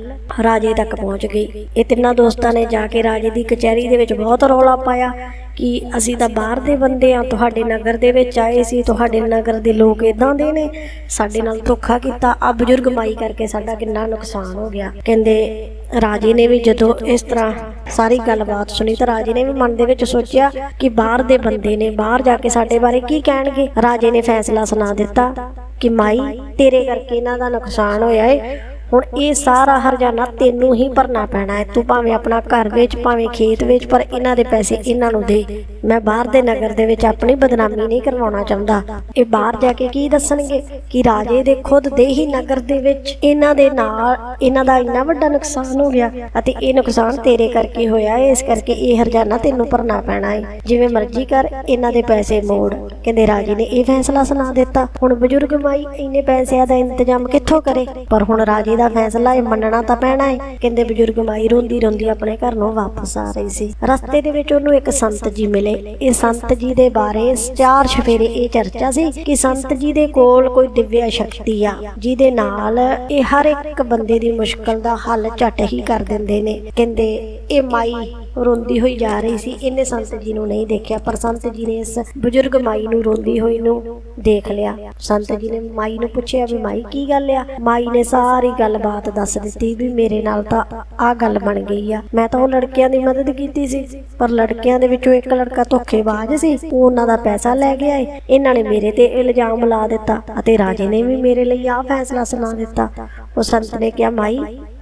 ਰਾਜੇ ਤੱਕ ਪਹੁੰਚ ਗਈ। ਇਹ ਤਿੰਨਾਂ ਦੋਸਤਾਂ ਨੇ ਜਾ ਕੇ ਰਾਜੇ ਦੀ ਕਚਹਿਰੀ ਦੇ ਵਿੱਚ ਬਹੁਤ ਰੌਲਾ ਪਾਇਆ। ਕਿ ਅਸੀਂ ਤਾਂ ਬਾਹਰ ਦੇ ਬੰਦੇ ਆ ਤੁਹਾਡੇ ਨਗਰ ਦੇ ਵਿੱਚ ਆਏ ਸੀ, ਤੁਹਾਡੇ ਨਗਰ ਦੇ ਲੋਕ ਇਦਾਂ ਦੇ ਨੇ। ਸਾਡੇ ਨਾਲ ਧੋਖਾ ਕੀਤਾ। ਆ ਬਜ਼ੁਰਗ ਮਾਈ ਕਰਕੇ ਸਾਡਾ ਕਿੰਨਾ ਨੁਕਸਾਨ ਹੋ ਗਿਆ। ਕਹਿੰਦੇ, ਰਾਜੇ ਨੇ ਵੀ ਜਦੋਂ ਇਸ ਤਰ੍ਹਾਂ ਸਾਰੀ ਗੱਲਬਾਤ ਸੁਣੀ ਤਾਂ ਰਾਜੇ ਨੇ ਵੀ ਮਨ ਦੇ ਵਿੱਚ ਸੋਚਿਆ ਕਿ ਬਾਹਰ ਦੇ ਬੰਦੇ ਨੇ, ਬਾਹਰ ਜਾ ਕੇ ਸਾਡੇ ਬਾਰੇ ਕੀ ਕਹਿਣਗੇ। ਰਾਜੇ ਨੇ ਫੈਸਲਾ ਸੁਣਾ ਦਿੱਤਾ ਕਿ ਮਾਈ, ਤੇਰੇ ਕਰਕੇ ਇਹਨਾਂ ਦਾ ਨੁਕਸਾਨ ਹੋਇਆ ਏ। ਹੁਣ ਇਹ ਸਾਰਾ ਹਰਜਾਨਾ ਤੈਨੂੰ ਹੀ ਭਰਨਾ ਪੈਣਾ ਹੈ। ਤੂੰ ਭਾਵੇਂ ਆਪਣਾ ਘਰ ਵਿੱਚ, ਭਾਵੇਂ ਖੇਤ ਵਿੱਚ, ਪਰ ਇਹਨਾਂ ਦੇ ਪੈਸੇ ਇਹਨਾਂ ਨੂੰ ਦੇ। ਮੈਂ ਬਾਹਰ ਦੇ ਨਗਰ ਦੇ ਵਿੱਚ ਆਪਣੀ ਬਦਨਾਮੀ ਨਹੀਂ ਕਰਵਾਉਣਾ ਚਾਹੁੰਦਾ। ਇਹ ਬਾਹਰ ਜਾ ਕੇ ਕੀ ਦੱਸਣਗੇ? ਕਿ ਰਾਜੇ ਦੇ ਖੁਦ ਦੇ ਹੀ ਨਗਰ ਦੇ ਵਿੱਚ ਇਹਨਾਂ ਦੇ ਨਾਲ ਇਹਨਾਂ ਦਾ ਇੰਨਾ ਵੱਡਾ ਨੁਕਸਾਨ ਹੋ ਗਿਆ ਅਤੇ ਇਹ ਨੁਕਸਾਨ ਤੇਰੇ ਕਰਕੇ ਹੋਇਆ ਹੈ। ਇਸ ਕਰਕੇ ਇਹ ਹਰਜਾਨਾ ਤੈਨੂੰ ਭਰਨਾ ਪੈਣਾ ਹੈ। ਜਿਵੇਂ ਮਰਜ਼ੀ ਕਰ, ਇਹਨਾਂ ਦੇ ਪੈਸੇ ਮੋੜ। ਕਹਿੰਦੇ ਰਾਜੇ ਨੇ ਇਹ ਫੈਸਲਾ ਸੁਣਾ ਦਿੱਤਾ। ਹੁਣ ਬਜ਼ੁਰਗ ਮਾਈ, ਇੰਨੇ ਪੈਸਿਆਂ ਦਾ ਇੰਤਜ਼ਾਮ ਕਿੱਥੋਂ ਕਰੇ? ਪਰ ਹੁਣ ਰਾਜੇ ਦਾ ਫੈਸਲਾ ਇਹ ਮੰਨਣਾ ਤਾਂ ਪੈਣਾ ਹੈ ਕਹਿੰਦੇ ਬਜ਼ੁਰਗ ਮਾਈ ਰੋਂਦੀ ਰੋਂਦੀ ਆਪਣੇ ਘਰ ਨੂੰ ਵਾਪਸ ਆ ਰਹੀ ਸੀ। ਰਸਤੇ ਦੇ ਵਿੱਚ ਉਹਨੂੰ ਇੱਕ ਸੰਤ ਜੀ ਮਿਲੇ। ਇਹ ਸੰਤ ਜੀ ਦੇ ਬਾਰੇ ਚਾਰ ਸਫੇਰੇ ਇਹ ਚਰਚਾ ਸੀ ਕਿ ਸੰਤ ਜੀ ਦੇ ਕੋਲ ਕੋਈ ਦਿਵਿਆ ਸ਼ਕਤੀ ਆ, ਜਿਹਦੇ ਨਾਲ ਇਹ ਹਰ ਇੱਕ ਬੰਦੇ ਦੀ ਮੁਸ਼ਕਲ ਦਾ ਹੱਲ ਝਟ ਹੀ ਕਰ ਦਿੰਦੇ ਨੇ। ਕਹਿੰਦੇ, ਇਹ ਮਾਈ ਰੋਂਦੀ ਹੋਈ ਜਾ ਰਹੀ ਸੀ। ਇਹਨੇ ਸੰਤ ਜੀ ਨੂੰ ਨਹੀਂ ਦੇਖਿਆ, ਪਰ ਸੰਤ ਜੀ ਨੇ ਇਸ ਬਜ਼ੁਰਗ ਮਾਈ ਨੂੰ ਰੋਂਦੀ ਹੋਈ ਨੂੰ ਦੇਖ ਲਿਆ। ਸੰਤ ਜੀ ਨੇ ਮਾਈ ਨੂੰ ਪੁੱਛਿਆ ਵੀ, ਮਾਈ, ਕੀ ਗੱਲ ਆ? ਮਾਈ ਨੇ ਸਾਰੀ ਗੱਲਬਾਤ ਦੱਸ ਦਿੱਤੀ ਵੀ, ਮੇਰੇ ਨਾਲ ਤਾਂ ਆ ਗੱਲ ਬਣ ਗਈ ਆ। ਮੈਂ ਤਾਂ ਉਹ ਲੜਕਿਆਂ ਦੀ ਮਦਦ ਕੀਤੀ ਸੀ, ਪਰ ਲੜਕਿਆਂ ਦੇ ਵਿੱਚੋਂ ਇੱਕ ਲੜਕਾ ਧੋਖੇਬਾਜ਼ ਸੀ। ਉਹ ਉਹਨਾਂ ਦਾ ਪੈਸਾ ਲੈ ਗਿਆ ਏ ਇਹਨਾਂ ਨੇ ਮੇਰੇ ਤੇ ਇਲਜ਼ਾਮ ਲਾ ਦਿੱਤਾ ਅਤੇ ਰਾਜੇ ਨੇ ਵੀ ਮੇਰੇ ਲਈ ਆ ਫੈਸਲਾ ਸੁਣਾ ਦਿੱਤਾ। ਉਹ ਸੰਤ ਨੇ ਕਿਹਾ, ਮਾਈ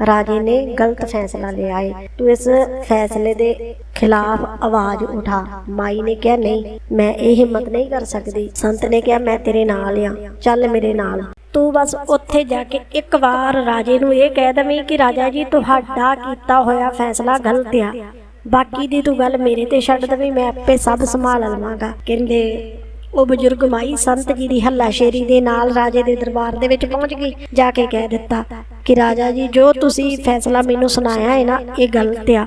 ਰਾਜੇ ਨੇ ਗਲਤ ਫੈਸਲਾ ਲਿਆ ਏ। ਤੂੰ ਇਸ ਫੈਸਲੇ ਦੇ ਖਿਲਾਫ ਆਵਾਜ਼ ਉਠਾ। ਮਾਈ ਨੇ ਕਿਹਾ, ਨਹੀਂ, ਮੈਂ ਇਹ ਹਿੰਮਤ ਨਹੀਂ ਕਰ ਸਕਦੀ। ਸੰਤ ਨੇ ਕਿਹਾ, ਮੈਂ ਤੇਰੇ ਨਾਲ ਆ। ਚੱਲ ਮੇਰੇ ਨਾਲ। ਤੂੰ ਬਸ ਉੱਥੇ ਜਾ ਕੇ ਇੱਕ ਵਾਰ ਰਾਜੇ ਨੂੰ ਇਹ ਕਹਿ ਦਵੇਂ ਕਿ, ਰਾਜਾ ਜੀ, ਤੁਹਾਡਾ ਕੀਤਾ ਹੋਇਆ ਫੈਸਲਾ ਗਲਤ ਆ। ਬਾਕੀ ਦੀ ਤੂੰ ਗੱਲ ਮੇਰੇ ਤੇ ਛੱਡ ਦਵੇਂ, ਮੈਂ ਆਪੇ ਸਭ ਸੰਭਾਲ ਲਵਾਂਗਾ। ਕਹਿੰਦੇ ਉਹ ਬਜ਼ੁਰਗ ਮਾਈ ਸੰਤ ਜੀ ਦੀ ਹੱਲਾਸ਼ੇਰੀ ਦੇ ਨਾਲ ਰਾਜੇ ਦੇ ਦਰਬਾਰ ਦੇ ਵਿੱਚ ਪਹੁੰਚ ਗਈ, ਜਾ ਕੇ ਕਹਿ ਦਿੱਤਾ ਕਿ ਰਾਜਾ ਜੀ, ਜੋ ਤੁਸੀਂ ਫੈਸਲਾ ਮੈਨੂੰ ਸੁਣਾਇਆ ਹੈ ਨਾ, ਇਹ ਗਲਤ ਆ।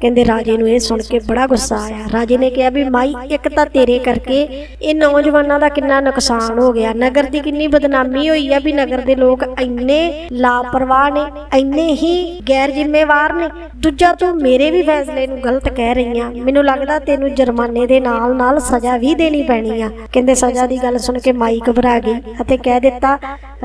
ਕਹਿੰਦੇ ਰਾਜੇ ਨੂੰ ਇਹ ਸੁਣ ਕੇ ਬੜਾ ਗੁੱਸਾ ਆਇਆ। ਰਾਜੇ ਨੇ ਕਿਹਾ ਵੀ ਮਾਈ, ਇੱਕ ਤਾਂ ਤੇਰੇ ਕਰਕੇ ਇਹ ਨੌਜਵਾਨਾਂ ਦਾ ਕਿੰਨਾ ਨੁਕਸਾਨ ਹੋ ਗਿਆ। ਨਗਰ ਦੀ ਕਿੰਨੀ ਬਦਨਾਮੀ ਹੋਈ ਆ ਵੀ ਨਗਰ ਦੇ ਲੋਕ ਇੰਨੇ ਲਾਪਰਵਾਹ ਨੇ, ਇੰਨੇ ਹੀ ਗੈਰ ਜ਼ਿੰਮੇਵਾਰ ਨੇ। ਦੂਜਾ ਤੂੰ ਮੇਰੇ ਵੀ ਫੈਸਲੇ ਨੂੰ ਗਲਤ ਕਹਿ ਰਹੀ ਆ ਮੈਨੂੰ ਲੱਗਦਾ ਤੈਨੂੰ ਜੁਰਮਾਨੇ ਦੇ ਨਾਲ ਨਾਲ ਸਜ਼ਾ ਵੀ ਦੇਣੀ ਪੈਣੀ ਆ। ਕਹਿੰਦੇ ਸਜ਼ਾ ਦੀ ਗੱਲ ਸੁਣ ਕੇ ਮਾਈ ਘਬਰਾ ਗਈ ਅਤੇ ਕਹਿ ਦਿੱਤਾ,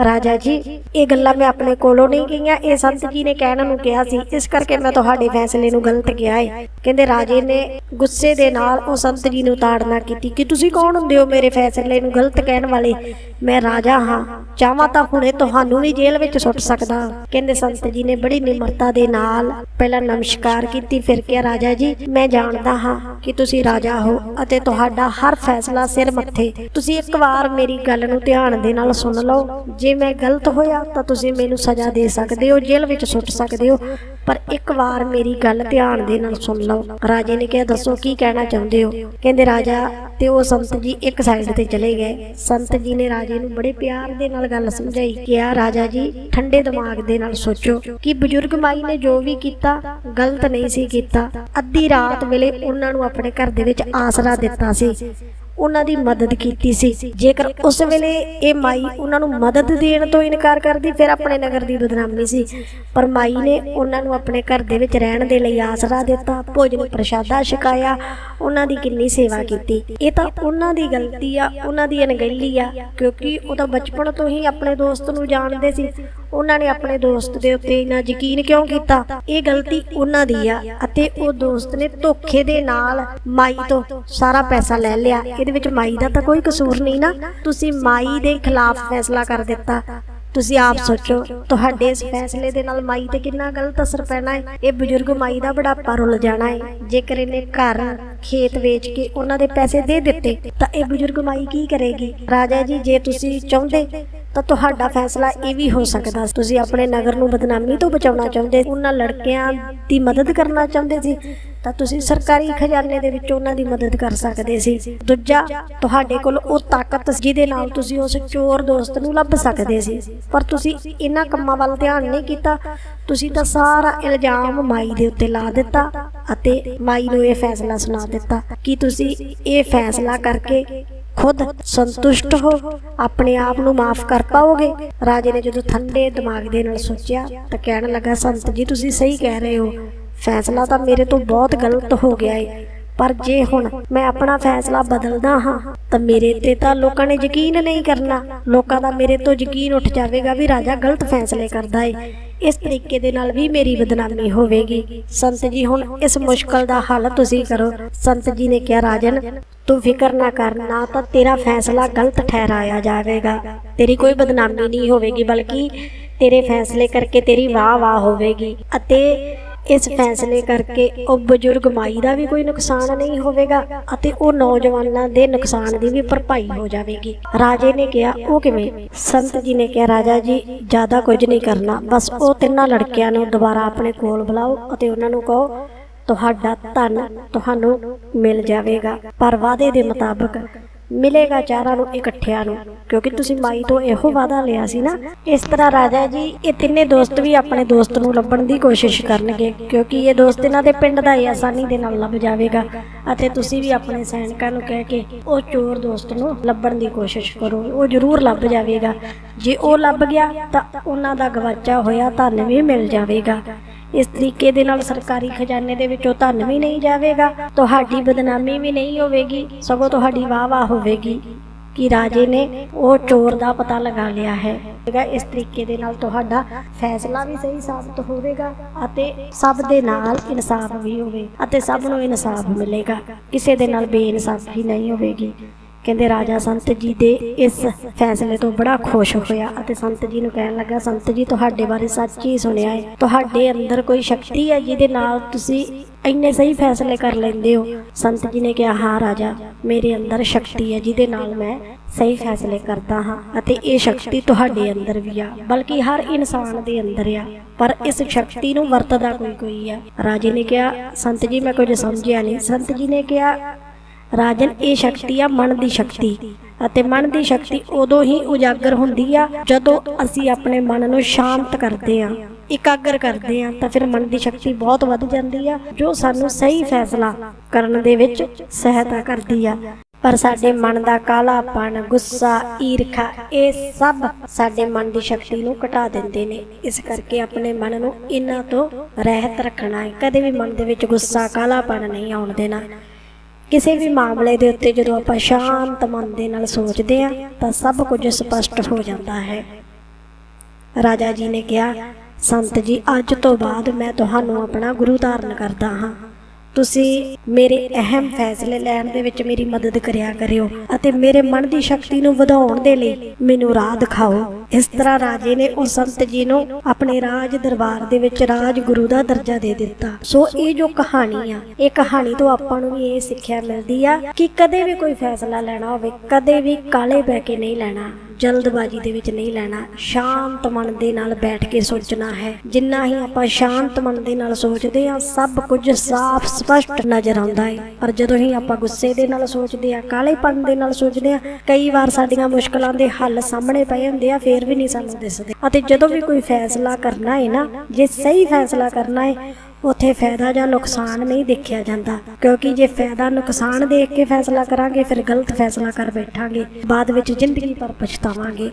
ਰਾਜਾ ਜੀ, ਇਹ ਗੱਲਾਂ ਮੈਂ ਆਪਣੇ ਕੋਲੋਂ ਨਹੀਂ ਕਹੀਆਂ ਇਹ ਸੰਤ ਜੀ ਨੇ ਕਹਿਣ ਨੂੰ ਕਿਹਾ ਸੀ। ਇਸ ਕਰਕੇ ਮੈਂ ਤੁਹਾਡੇ ਫੈਸਲੇ ਨੂੰ ਗਲਤ ਕਿਹਾ ਹੈ ਕਹਿੰਦੇ ਰਾਜੇ ਨੇ ਗੁੱਸੇ ਦੇ ਨਾਲ ਉਹ ਸੰਤ ਜੀ ਨੂੰ ਤਾੜਨਾ ਕੀਤੀ ਕਿ ਤੁਸੀਂ ਕੌਣ ਹੁੰਦੇ ਹੋ ਮੇਰੇ ਫੈਸਲੇ ਨੂੰ ਗਲਤ ਕਹਿਣ ਵਾਲੇ? ਮੈਂ ਰਾਜਾ ਹਾਂ। ਚਾਹਾਂ ਤਾਂ ਹੁਣੇ ਤੁਹਾਨੂੰ ਵੀ ਜੇਲ੍ਹ ਵਿੱਚ ਸੁੱਟ ਸਕਦਾ। ਕਹਿੰਦੇ ਸੰਤ ਜੀ ਨੇ ਬੜੀ ਨਿਮਰਤਾ ਦੇ ਨਾਲ ਪਹਿਲਾਂ ਨਮਸਕਾਰ ਕੀਤੀ, ਫਿਰ ਕਿਹਾ, ਰਾਜਾ ਜੀ, ਮੈਂ ਜਾਣਦਾ ਹਾਂ ਕਿ ਤੁਸੀਂ ਰਾਜਾ ਹੋ ਅਤੇ ਤੁਹਾਡਾ ਹਰ ਫੈਸਲਾ ਸਿਰ ਮੱਥੇ। ਤੁਸੀਂ ਇੱਕ ਵਾਰ ਮੇਰੀ ਗੱਲ ਨੂੰ ਧਿਆਨ ਦੇ ਨਾਲ ਸੁਣ ਲਓ। ਜੇ ਮੈਂ ਗਲਤ ਹੋਇਆ ਤਾਂ ਤੁਸੀਂ ਮੈਨੂੰ ਸਜ਼ਾ ਦੇ ਸਕਦੇ ਹੋ, ਜੇਲ੍ਹ ਵਿੱਚ ਸੁੱਟ ਸਕਦੇ ਹੋ। ਪਰ ਇੱਕ ਵਾਰ ਮੇਰੀ ਗੱਲ ਧਿਆਨ ਦੇ ਨਾਲ ਸੁਣ ਲਓ। ਰਾਜੇ ਨੇ ਕਿਹਾ, ਦੱਸੋ, ਕੀ ਕਹਿਣਾ ਚਾਹੁੰਦੇ ਹੋ? ਕਹਿੰਦੇ, ਰਾਜਾ, ਤੇ ਉਹ ਸੰਤ ਜੀ ਇੱਕ ਸਾਈਡ ਤੇ ਚਲੇ ਗਏ। ਸੰਤ ਜੀ ਨੇ ਰਾਜੇ ਨੂੰ ਬੜੇ ਪਿਆਰ ਦੇ ਨਾਲ ਗੱਲ ਸਮਝਾਈ, ਕਿਹਾ, ਰਾਜਾ ਜੀ, ਠੰਡੇ ਦਿਮਾਗ ਦੇ ਨਾਲ ਸੋਚੋ ਕਿ ਬਜ਼ੁਰਗ ਮਾਈ ਨੇ ਜੋ ਵੀ ਕੀਤਾ, ਗਲਤ ਨਹੀਂ ਸੀ ਕੀਤਾ। ਅੱਧੀ ਰਾਤ ਵੇਲੇ ਉਹਨਾਂ ਨੂੰ ਆਪਣੇ ਘਰ ਦੇ ਵਿੱਚ ਆਸਰਾ ਦਿੱਤਾ ਸੀ। ਉਹਨਾਂ ਦੀ ਮਦਦ ਕੀਤੀ ਸੀ। ਜੇਕਰ ਉਸ ਵੇਲੇ ਇਹ ਮਾਈ ਉਹਨਾਂ ਨੂੰ ਮਦਦ ਦੇਣ ਤੋਂ ਇਨਕਾਰ ਕਰਦੀ, ਫਿਰ ਆਪਣੇ ਨਗਰ ਦੀ ਬਦਨਾਮੀ ਸੀ। ਪਰ ਮਾਈ ਨੇ ਉਹਨਾਂ ਨੂੰ ਆਪਣੇ ਘਰ ਦੇ ਵਿੱਚ ਰਹਿਣ ਦੇ ਲਈ ਆਸਰਾ ਦਿੱਤਾ, ਭੋਜਨ ਪ੍ਰਸ਼ਾਦਾ ਛਕਾਇਆ, ਉਹਨਾਂ ਦੀ ਕਿੰਨੀ ਸੇਵਾ ਕੀਤੀ। ਇਹ ਤਾਂ ਉਹਨਾਂ ਦੀ ਗਲਤੀ ਆ, ਉਹਨਾਂ ਦੀ ਅਣਗਹਿਲੀ ਆ, ਕਿਉਂਕਿ ਉਹ ਤਾਂ ਬਚਪਨ ਤੋਂ ਹੀ ਆਪਣੇ ਦੋਸਤ ਨੂੰ ਜਾਣਦੇ ਸੀ। ਉਹਨਾਂ ਨੇ ਆਪਣੇ ਦੋਸਤ ਦੇ ਉੱਤੇ ਇੰਨਾ ਯਕੀਨ ਕਿਉਂ ਕੀਤਾ? ਇਹ ਗਲਤੀ ਉਹਨਾਂ ਦੀ ਆ ਅਤੇ ਉਹ ਦੋਸਤ ਨੇ ਧੋਖੇ ਦੇ ਨਾਲ ਮਾਈ ਤੋਂ ਸਾਰਾ ਪੈਸਾ ਲੈ ਲਿਆ। ਇਹਦੇ ਵਿੱਚ ਮਾਈ ਦਾ ਤਾਂ ਕੋਈ ਕਸੂਰ ਨਹੀਂ ਨਾ। ਤੁਸੀਂ ਮਾਈ ਦੇ ਖਿਲਾਫ ਫੈਸਲਾ ਕਰ ਦਿੱਤਾ। ਤੁਸੀਂ ਆਪ ਸੋਚੋ, ਤੁਹਾਡੇ ਇਸ ਫੈਸਲੇ ਦੇ ਨਾਲ ਮਾਈ ਤੇ ਕਿੰਨਾ ਗਲਤ ਅਸਰ ਪੈਣਾ ਹੈ। ਇਹ ਬਜ਼ੁਰਗ ਮਾਈ ਦਾ ਬੁਢਾਪਾ ਰੁੱਲ ਜਾਣਾ ਹੈ। ਜੇਕਰ ਇਹਨੇ ਘਰ ਖੇਤ ਵੇਚ ਕੇ ਉਹਨਾਂ ਦੇ ਪੈਸੇ ਦੇ ਦਿੱਤੇ, ਤਾਂ ਇਹ ਬਜ਼ੁਰਗ ਮਾਈ ਕੀ ਕਰੇਗੀ? ਰਾਜਾ ਜੀ, ਜੇ ਤੁਸੀਂ ਚਾਹੁੰਦੇ ਤਾਂ ਤੁਹਾਡਾ ਫੈਸਲਾ ਇਹ ਵੀ ਹੋ ਸਕਦਾ ਤੁਸੀਂ ਆਪਣੇ ਨਗਰ ਨੂੰ ਬਦਨਾਮੀ ਤੋਂ ਬਚਾਉਣਾ ਚਾਹੁੰਦੇ ਉਹਨਾਂ ਲੜਕਿਆਂ ਦੀ ਮਦਦ ਕਰਨਾ ਚਾਹੁੰਦੇ ਸੀ। ਤਾਂ ਤੁਸੀਂ ਸਰਕਾਰੀ ਖਜ਼ਾਨੇ ਦੇ ਵਿੱਚ ਉਹਨਾਂ ਦੀ ਮਦਦ ਕਰ ਸਕਦੇ ਸੀ। ਦੂਜਾ, ਤੁਹਾਡੇ ਕੋਲ ਉਹ ਤਾਕਤ ਜਿਹਦੇ ਨਾਲ ਤੁਸੀਂ ਉਸ ਚੋਰ ਦੋਸਤ ਨੂੰ ਲੱਭ ਸਕਦੇ ਸੀ। ਪਰ ਤੁਸੀਂ ਇਹਨਾਂ ਕੰਮਾਂ ਵੱਲ ਧਿਆਨ ਨਹੀਂ ਕੀਤਾ। ਤੁਸੀਂ ਤਾਂ ਸਾਰਾ ਇਲਜ਼ਾਮ ਮਾਈ ਦੇ ਉੱਤੇ ਲਾ ਦਿੱਤਾ ਅਤੇ ਮਾਈ ਨੂੰ ਇਹ ਫੈਸਲਾ ਸੁਣਾ ਦਿੱਤਾ ਕਿ ਤੁਸੀਂ ਇਹ ਫੈਸਲਾ ਕਰਕੇ ਖੁਦ ਸੰਤੁਸ਼ਟ ਹੋ, ਆਪਣੇ ਆਪ ਨੂੰ ਮਾਫ ਕਰ ਪਾਓਗੇ? ਰਾਜੇ ਨੇ ਜਦੋਂ ਠੰਡੇ ਦਿਮਾਗ ਦੇ ਨਾਲ ਸੋਚਿਆ ਤਾਂ ਕਹਿਣ ਲੱਗਾ, ਸੰਤ ਜੀ, ਤੁਸੀਂ ਸਹੀ ਕਹਿ ਰਹੇ ਹੋ। ਫੈਸਲਾ ਤਾਂ ਮੇਰੇ ਤੋਂ ਬਹੁਤ ਗਲਤ ਹੋ ਗਿਆ ਏ। ਪਰ ਜੇ ਹੁਣ ਮੈਂ ਆਪਣਾ ਫੈਸਲਾ ਬਦਲਦਾ ਹਾਂ, ਤਾਂ ਮੇਰੇ ਤੇ ਤਾਂ ਲੋਕਾਂ ਨੇ ਯਕੀਨ ਨਹੀਂ ਕਰਨਾ। ਲੋਕਾਂ ਦਾ ਮੇਰੇ ਤੋਂ ਯਕੀਨ ਉੱਠ ਜਾਵੇਗਾ ਵੀ ਰਾਜਾ ਗਲਤ ਫੈਸਲੇ ਕਰਦਾ ਏ। ਇਸ ਤਰੀਕੇ ਦੇ ਨਾਲ ਵੀ ਮੇਰੀ ਬਦਨਾਮੀ ਹੋਵੇਗੀ। ਸੰਤ ਜੀ, ਹੁਣ ਇਸ ਮੁਸ਼ਕਲ ਦਾ ਹੱਲ ਤੁਸੀਂ ਕਰੋ। ਸੰਤ ਜੀ ਨੇ ਕਿਹਾ, ਰਾਜਨ ਤੂੰ ਫਿਕਰ ਨਾ ਕਰ, ਨਾ ਤਾਂ ਤੇਰਾ ਫੈਸਲਾ ਗਲਤ ਠਹਿਰਾਇਆ ਜਾਵੇਗਾ। ਤੇਰੀ ਕੋਈ ਬਦਨਾਮੀ ਨਹੀਂ ਹੋਵੇਗੀ, ਬਲਕਿ ਤੇਰੇ ਫੈਸਲੇ ਕਰਕੇ ਤੇਰੀ ਵਾਹ ਵਾਹ ਹੋਵੇਗੀ। ਅਤੇ ਇਸ ਫੈਸਲੇ ਕਰਕੇ ਉਹ ਬਜ਼ੁਰਗ ਮਾਈ ਦਾ ਵੀ ਕੋਈ ਨੁਕਸਾਨ ਨਹੀਂ ਹੋਵੇਗਾ, ਅਤੇ ਉਹ ਨੌਜਵਾਨਾਂ ਦੇ ਨੁਕਸਾਨ ਦੀ ਵੀ ਭਰਪਾਈ ਹੋ ਜਾਵੇਗੀ। ਰਾਜੇ ਨੇ ਕਿਹਾ, ਉਹ ਕਿਵੇਂ? ਸੰਤ ਜੀ ਨੇ ਕਿਹਾ, ਰਾਜਾ ਜੀ, ਜ਼ਿਆਦਾ ਕੁਝ ਨਹੀਂ ਕਰਨਾ, ਬਸ ਉਹ ਤਿੰਨਾਂ ਲੜਕਿਆਂ ਨੂੰ ਦੁਬਾਰਾ ਆਪਣੇ ਕੋਲ ਬੁਲਾਓ ਅਤੇ ਉਹਨਾਂ ਨੂੰ ਕਹੋ ਤੁਹਾਡਾ ਧਨ ਤੁਹਾਨੂੰ ਮਿਲ ਜਾਵੇਗਾ। ਪਰ ਵਾਅਦੇ ਦੇ ਮੁਤਾਬਕ ਮਿਲੇਗਾ ਚਾਰਾਂ ਨੂੰ, ਇਕੱਠਿਆਂ ਨੂੰ। ਕਿਉਂਕਿ ਤੁਸੀਂ ਮਾਈ ਤੋਂ ਇਹੋ ਵਾਅਦਾ ਲਿਆ ਸੀ ਨਾ। ਇਸ ਤਰ੍ਹਾਂ ਰਾਜਾ ਜੀ, ਇਹ ਤਿੰਨੇ ਦੋਸਤ ਵੀ ਆਪਣੇ ਦੋਸਤ ਨੂੰ ਲੱਭਣ ਦੀ ਕੋਸ਼ਿਸ਼ ਕਰਨਗੇ। ਕਿਉਂਕਿ ਇਹ ਦੋਸਤ ਇਹਨਾਂ ਦੇ ਪਿੰਡ ਦਾ ਹੀ ਆਸਾਨੀ ਦੇ ਨਾਲ ਲੱਭ ਜਾਵੇਗਾ। ਅਤੇ ਤੁਸੀਂ ਵੀ ਆਪਣੇ ਸੈਨਿਕਾਂ ਨੂੰ ਕਹਿ ਕੇ ਉਹ ਚੋਰ ਦੋਸਤ ਨੂੰ ਲੱਭਣ ਦੀ ਕੋਸ਼ਿਸ਼ ਕਰੋ। ਉਹ ਜ਼ਰੂਰ ਲੱਭ ਜਾਵੇਗਾ। ਜੇ ਉਹ ਲੱਭ ਗਿਆ ਤਾਂ ਉਹਨਾਂ ਦਾ ਗਵਾਚਾ ਹੋਇਆ, ਧਨ ਵੀ ਮਿਲ ਜਾਵੇਗਾ। ਇਸ ਤਰੀਕੇ ਦੇ ਨਾਲ ਸਰਕਾਰੀ ਖਜ਼ਾਨੇ ਦੇ ਵਿੱਚੋਂ ਧਨ ਵੀ ਨਹੀਂ ਜਾਵੇਗਾ, ਤੁਹਾਡੀ ਬਦਨਾਮੀ ਵੀ ਨਹੀਂ ਹੋਵੇਗੀ, ਸਗੋਂ ਤੁਹਾਡੀ ਵਾਹ-ਵਾਹ ਹੋਵੇਗੀ। ਕਿ ਰਾਜੇ ਨੇ ਉਹ ਚੋਰ ਦਾ ਪਤਾ ਲਗਾ ਲਿਆ ਹੈ? ਹੈਗਾ ਇਸ ਤਰੀਕੇ ਦੇ ਨਾਲ ਤੁਹਾਡਾ ਫੈਸਲਾ ਵੀ ਸਹੀ ਸਾਬਤ ਹੋਵੇਗਾ ਅਤੇ ਸਭ ਦੇ ਨਾਲ ਇਨਸਾਫ ਵੀ ਹੋਵੇ ਅਤੇ ਸਭ ਨੂੰ ਇਨਸਾਫ ਮਿਲੇਗਾ। ਕਿਸੇ ਦੇ ਨਾਲ ਬੇਇਨਸਾਫੀ ਨਹੀਂ ਹੋਵੇਗੀ। ਕਹਿੰਦੇ ਰਾਜਾ ਸੰਤ ਜੀ ਦੇ ਇਸ ਫੈਸਲੇ ਤੋਂ ਬੜਾ ਖੁਸ਼ ਹੋਇਆ ਅਤੇ ਸੰਤ ਜੀ ਨੂੰ ਕਹਿਣ ਲੱਗਾ, ਸੰਤ ਜੀ, ਤੁਹਾਡੇ ਬਾਰੇ ਸੱਚ ਹੀ ਸੁਣਿਆ ਹੈ? ਤੁਹਾਡੇ ਅੰਦਰ ਕੋਈ ਸ਼ਕਤੀ ਹੈ ਜਿਹਦੇ ਨਾਲ ਤੁਸੀਂ ਇੰਨੇ ਸਹੀ ਫੈਸਲੇ ਕਰ ਲੈਂਦੇ ਹੋ? ਸੰਤ ਜੀ ਨੇ ਕਿਹਾ, ਹਾਂ ਰਾਜਾ, ਮੇਰੇ ਅੰਦਰ ਸ਼ਕਤੀ ਹੈ ਜਿਹਦੇ ਨਾਲ ਮੈਂ ਸਹੀ ਫੈਸਲੇ ਕਰਦਾ ਹਾਂ ਅਤੇ ਇਹ ਸ਼ਕਤੀ ਤੁਹਾਡੇ ਅੰਦਰ ਵੀ ਆ, ਬਲਕਿ ਹਰ ਇਨਸਾਨ ਦੇ ਅੰਦਰ ਆ। ਪਰ ਇਸ ਸ਼ਕਤੀ ਨੂੰ ਵਰਤਦਾ ਕੋਈ ਕੋਈ ਆ। ਰਾਜੇ ਨੇ ਕਿਹਾ, ਸੰਤ ਜੀ, ਮੈਂ ਕੁਝ ਸਮਝਿਆ ਨਹੀਂ। ਸੰਤ ਜੀ ਨੇ ਕਿਹਾ ਰਾਜਨ ਇਹ ਸ਼ਕਤੀ ਆ, ਮਨ ਦੀ ਸ਼ਕਤੀ। ਅਤੇ ਮਨ ਦੀ ਸ਼ਕਤੀ ਉਦੋਂ ਹੀ ਉਜਾਗਰ ਹੁੰਦੀ ਆ, ਜਦੋਂ ਅਸੀਂ ਆਪਣੇ ਮਨ ਨੂੰ ਸ਼ਾਂਤ ਕਰਦੇ ਆ, ਇਕਾਗਰ ਕਰਦੇ ਆ, ਤਾਂ ਫਿਰ ਮਨ ਦੀ ਸ਼ਕਤੀ ਬਹੁਤ ਵੱਧ ਜਾਂਦੀ ਆ, ਜੋ ਸਾਨੂੰ ਸਹੀ ਫੈਸਲਾ ਕਰਨ ਦੇ ਵਿੱਚ ਸਹਾਇਤਾ ਕਰਦੀ ਆ। ਪਰ ਸਾਡੇ ਮਨ ਦਾ ਕਾਲਾਪਨ, ਗੁੱਸਾ, ਈਰਖਾ, ਇਹ ਸਭ ਸਾਡੇ ਮਨ ਦੀ ਸ਼ਕਤੀ ਨੂੰ ਘਟਾ ਦਿੰਦੇ ਨੇ। ਇਸ ਕਰਕੇ ਆਪਣੇ ਮਨ ਨੂੰ ਇਹਨਾਂ ਤੋਂ ਰਹਿਤ ਰੱਖਣਾ ਹੈ। ਕਦੇ ਵੀ ਮਨ ਦੇ ਵਿੱਚ ਗੁੱਸਾ, ਕਾਲਾਪਨ ਨਹੀਂ ਆਉਣ ਦੇਣਾ। ਕਿਸੇ ਵੀ ਮਾਮਲੇ ਦੇ ਉੱਤੇ ਜਦੋਂ ਆਪਾਂ ਸ਼ਾਂਤ ਮਨ ਦੇ ਨਾਲ ਸੋਚਦੇ ਆ ਤਾਂ ਸਭ ਕੁਝ ਸਪਸ਼ਟ ਹੋ ਜਾਂਦਾ ਹੈ। ਰਾਜਾ ਜੀ ਨੇ ਕਿਹਾ, ਸੰਤ ਜੀ, ਅੱਜ ਤੋਂ ਬਾਅਦ ਮੈਂ ਤੁਹਾਨੂੰ ਆਪਣਾ ਗੁਰੂ ਧਾਰਨ ਕਰਦਾ ਹਾਂ। ਤੁਸੀਂ ਮੇਰੇ ਅਹਿਮ ਫੈਸਲੇ ਲੈਣ ਦੇ ਵਿੱਚ ਮੇਰੀ ਮਦਦ ਕਰਿਆ ਕਰਿਓ ਅਤੇ ਮੇਰੇ ਮਨ ਦੀ ਸ਼ਕਤੀ ਨੂੰ ਵਧਾਉਣ ਦੇ ਲਈ ਮੈਨੂੰ ਰਾਹ ਦਿਖਾਓ। ਇਸ ਤਰ੍ਹਾਂ ਰਾਜੇ ਨੇ ਉਸ ਸੰਤ ਜੀ ਨੂੰ ਆਪਣੇ ਰਾਜ ਦਰਬਾਰ ਦੇ ਵਿੱਚ ਰਾਜ ਗੁਰੂ ਦਾ ਦਰਜਾ ਦੇ ਦਿੱਤਾ। ਸੋ ਇਹ ਜੋ ਕਹਾਣੀ ਆ, ਇਹ ਕਹਾਣੀ ਤੋਂ ਆਪਾਂ ਨੂੰ ਵੀ ਇਹ ਸਿੱਖਿਆ ਮਿਲਦੀ ਆ ਕਿ ਕਦੇ ਵੀ ਕੋਈ ਫੈਸਲਾ ਲੈਣਾ ਹੋਵੇ, ਕਦੇ ਵੀ ਕਾਲੇ ਬਹਿ ਕੇ ਨਹੀਂ ਲੈਣਾ। ਜਲਦਬਾਜ਼ੀ ਦੇ ਵਿੱਚ ਨਹੀਂ ਲੈਣਾ। ਸ਼ਾਂਤ ਮਨ ਦੇ ਨਾਲ ਬੈਠ ਕੇ ਸੋਚਣਾ ਹੈ। ਜਿੰਨਾ ਹੀ ਆਪਾਂ ਸ਼ਾਂਤ ਮਨ ਦੇ ਨਾਲ ਸੋਚਦੇ ਹਾਂ, ਸਭ ਕੁਝ ਸਾਫ਼, ਸਪਸ਼ਟ ਨਜ਼ਰ ਆਉਂਦਾ ਹੈ। ਪਰ ਜਦੋਂ ਹੀ ਆਪਾਂ ਗੁੱਸੇ ਦੇ ਨਾਲ ਸੋਚਦੇ ਹਾਂ ਕਾਲੇਪਨ ਦੇ ਨਾਲ ਸੋਚਦੇ ਹਾਂ, ਕਈ ਵਾਰ ਸਾਡੀਆਂ ਮੁਸ਼ਕਲਾਂ ਦੇ ਹੱਲ ਸਾਹਮਣੇ ਪਏ ਹੁੰਦੇ ਆ, ਫੇਰ ਵੀ ਨਹੀਂ ਸਾਨੂੰ ਦਿਸਦੇ। ਅਤੇ ਜਦੋਂ ਵੀ ਕੋਈ ਫੈਸਲਾ ਕਰਨਾ ਹੈ ਨਾ, ਜੇ ਸਹੀ ਫੈਸਲਾ ਕਰਨਾ ਹੈ ਉੱਥੇ ਫਾਇਦਾ ਜਾਂ ਨੁਕਸਾਨ ਨਹੀਂ ਦੇਖਿਆ ਜਾਂਦਾ, ਕਿਉਂਕਿ ਜੇ ਫਾਇਦਾ ਨੁਕਸਾਨ ਦੇਖ ਕੇ ਫੈਸਲਾ ਕਰਾਂਗੇ, ਫਿਰ ਗਲਤ ਫੈਸਲਾ ਕਰ ਬੈਠਾਂਗੇ, ਬਾਅਦ ਵਿੱਚ ਜ਼ਿੰਦਗੀ ਭਰ ਪਛਤਾਵਾਂਗੇ।